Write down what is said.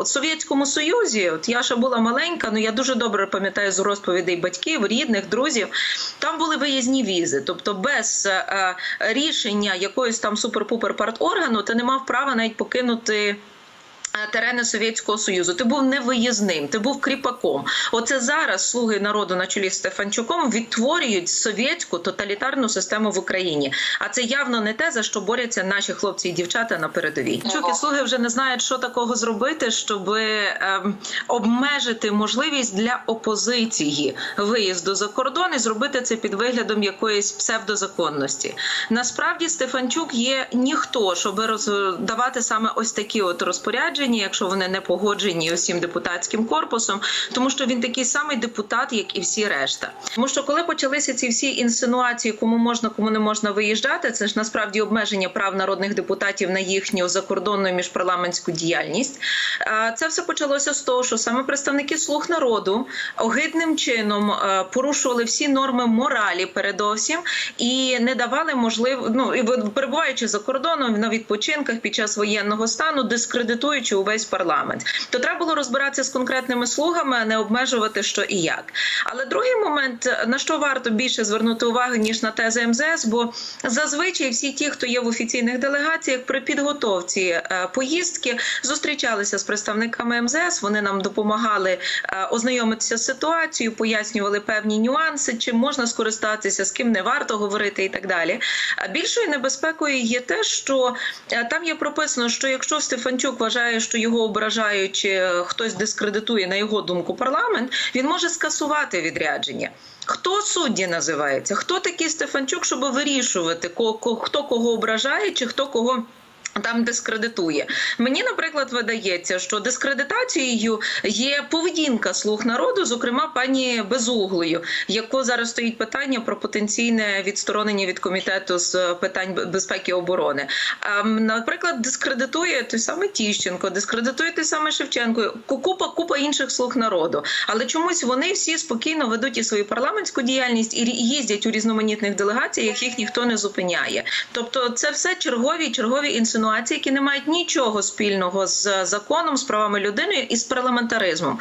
В Совєтському Союзі, от я ще була маленька, але я дуже добре пам'ятаю з розповідей батьків, рідних, друзів. Там були виїзні візи. Тобто, без е, рішення якоїсь там супер-пупер парторгану ти не мав права навіть покинути. Е, Терени Совєтського Союзу, ти був невиїзним, ти був кріпаком. Оце зараз слуги народу на чолі з Стефанчуком відтворюють совєтську тоталітарну систему в Україні. А це явно не те, за що борються наші хлопці і дівчата на передовій. Чуки слуги вже не знають, що такого зробити, щоб ем, обмежити можливість для опозиції виїзду за кордон і зробити це під виглядом якоїсь псевдозаконності. Насправді Стефанчук є ніхто, щоб роздавати саме ось такі от розпорядження, якщо вони не погоджені усім депутатським корпусом, тому що він такий самий депутат, як і всі решта. Тому що коли почалися ці всі інсинуації, кому можна, кому не можна виїжджати, це ж насправді обмеження прав народних депутатів на їхню закордонну міжпарламентську діяльність. Е, Це все почалося з того, що саме представники слуг народу огидним чином е, порушували всі норми моралі, передовсім, і не давали можливо, ну і перебуваючи за кордоном на відпочинках під час воєнного стану, дискредитуючи увесь парламент. То треба було розбиратися з конкретними слугами, а не обмежувати що і як. Але другий момент, на що варто більше звернути увагу ніж на тези МЗС, бо зазвичай всі ті, хто є в офіційних делегаціях, при підготовці е, поїздки зустрічалися з представниками МЗС. Вони нам допомагали е, ознайомитися з ситуацією, пояснювали певні нюанси, чим можна скористатися, з ким не варто говорити і так далі. А більшою небезпекою є те, що е, там є прописано, що якщо Стефанчук вважає, що його ображають, чи хтось дискредитує на його думку парламент, він може скасувати відрядження. Хто судді називається? Хто такий Стефанчук, щоб вирішувати, хто кого ображає, чи хто кого. Там дискредитує. Мені, наприклад, видається, що дискредитацією є поведінка слуг народу, зокрема пані Безуглою, яко зараз стоїть питання про потенційне відсторонення від комітету з питань безпеки і оборони. Наприклад, дискредитує той самий Тіщенко, дискредитує той самий Шевченко, купа купа інших слуг народу. Але чомусь вони всі спокійно ведуть і свою парламентську діяльність і їздять у різноманітних делегаціях, їх ніхто не зупиняє. Тобто, це все чергові чергові інсинуації, які не мають нічого спільного з законом, з правами людини і з парламентаризмом.